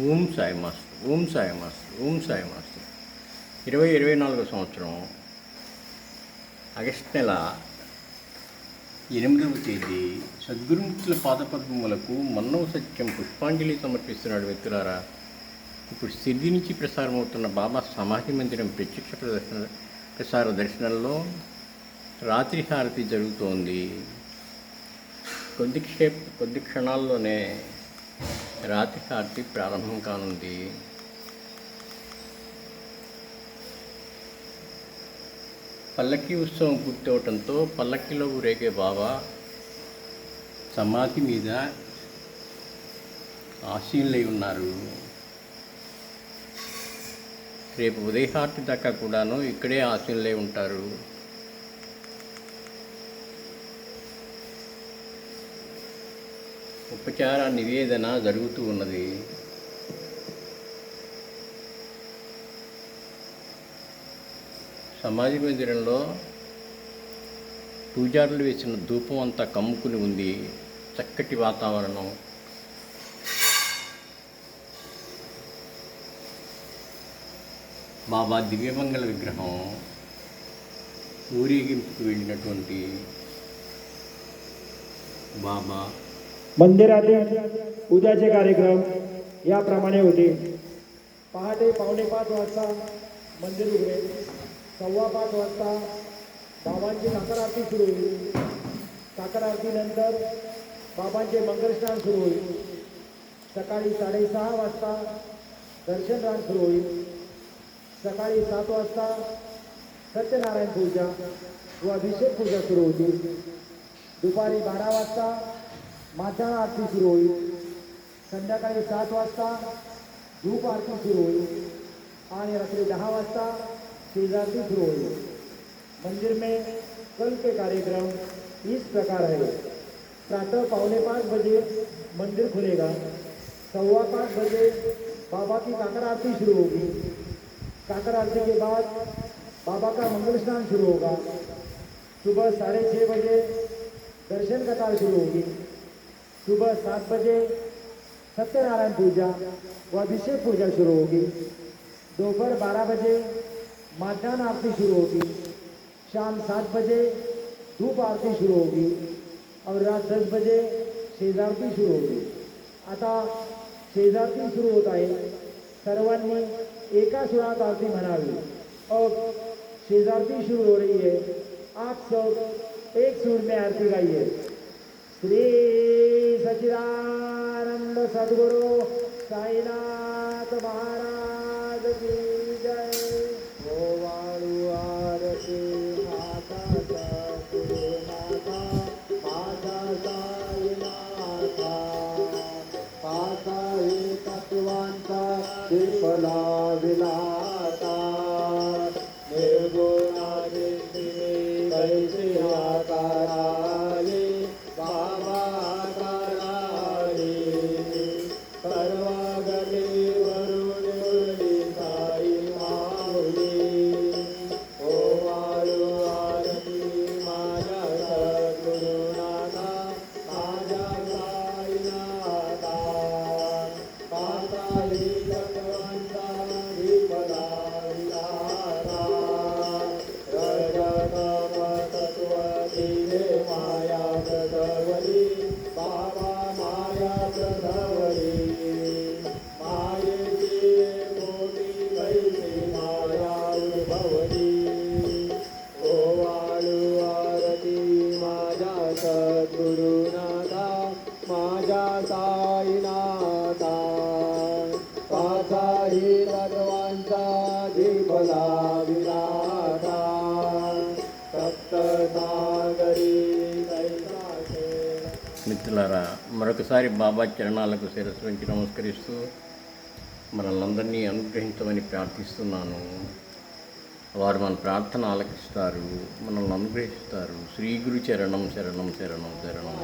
Om Sai master Om Sai master Om Sai master. ఇరవై ఇరవై నాలుగో సంవత్సరం ఆగస్ట్ నెల ఎనిమిదవ తేదీ సద్గురుముఖుల పాదపద్మములకు మన్నవ సత్యం పుష్పాంజలి సమర్పిస్తున్నాడు వ్యక్తులారా ఇప్పుడు సిద్ధి నుంచి ప్రసారమవుతున్న బాబా సమాధి మందిరం ప్రత్యక్ష ప్రదర్శన ప్రసార దర్శనంలో రాత్రి హారతి జరుగుతోంది. కొద్ది క్షేప్ కొద్ది క్షణాల్లోనే రాతి హారతి ప్రారంభం కానుంది. పల్లకీ ఉత్సవం పూర్తవటంతో పల్లకీలో ఊరేగే బాబా సమాధి మీద ఆశీనులై ఉన్నారు. రేపు ఉదయహార్తి దాకా కూడాను ఇక్కడే ఆశీనులై ఉంటారు. ఉపచార నివేదన జరుగుతూ ఉన్నది. సమాధి మందిరంలో పూజారులు వేసిన ధూపం అంతా కమ్ముకుని ఉంది. చక్కటి వాతావరణం. బాబా దివ్యమంగళ విగ్రహం. ఊరేగింపుకు వెళ్ళినటువంటి బాబా मंदिरातील उद्याचे कार्यक्रम याप्रमाणे होते. पहाटे पावणे पाच वाजता मंदिर उघडेल सव्वा पाच वाजता बाबांची साखर आरती सुरू होईल. साखर आरतीनंतर बाबांचे मंगलस्नान सुरू होईल. सकाळी साडेसहा वाजता दर्शन रान सुरू होईल. सकाळी सात वाजता सत्यनारायण पूजा व अभिषेक पूजा सुरू होतील. दुपारी बारा वाजता माध्यान आरती सुरू होईल. संध्याकाळी सात वाजता धूप आरती सुरू होईल. आणि रात्री दहा वाजता शेजारती सुरू होईल. मंदिर में कल के कार्यक्रम इस प्रकार है. प्रातः पौने पाँच बजे मंदिर खुलेगा. सवा पाँच बजे बाबा की काकर आरती शुरू होगी. काकर आरती के बाद बाबा का मंगल स्नान शुरू होगा. सुबह साढ़े छः बजे दर्शन कतार शुरू होगी. सुबह सात बजे सत्यनारायण पूजा व अभिषेक पूजा शुरू होगी। दोपहर बारह बजे माध्यान्ह आरती शुरू होगी। शाम सात बजे धूप आरती शुरू होगी और रात दस बजे शेजारती शुरू होगी। आता शेजारती सुरू होत आहे सर्वांनी एका सुरात आरती म्हणावी और शेजारती शुरू हो रही है। आप सब एक सुर में आरती गाइए। श्री सचिदानंद सद्गुरु साईनाथ महाराज की जय। गोवाळू आरती माता सद्गुरु माता माता साईनाथा माता। हे तत्वांचा विफला विलाता। निर्गुणाचे कैसे आकारा सद्गुरुनाथा माझ्या साईनाथा पाचाही तत्वांचा जिभला विलाटा सप्तसागरी कैलासे మిత్రులారా మరొకసారి బాబా చరణాలకు శిరస్సు వంచి నమస్కరిస్తూ మనల్ని అందరినీ అనుగ్రహించమని ప్రార్థిస్తున్నాను వారు మన ప్రార్థన ఆలకిస్తారు మనల్ని అనుగ్రహిస్తారు. శ్రీ గురు చరణం శరణం శరణం శరణం.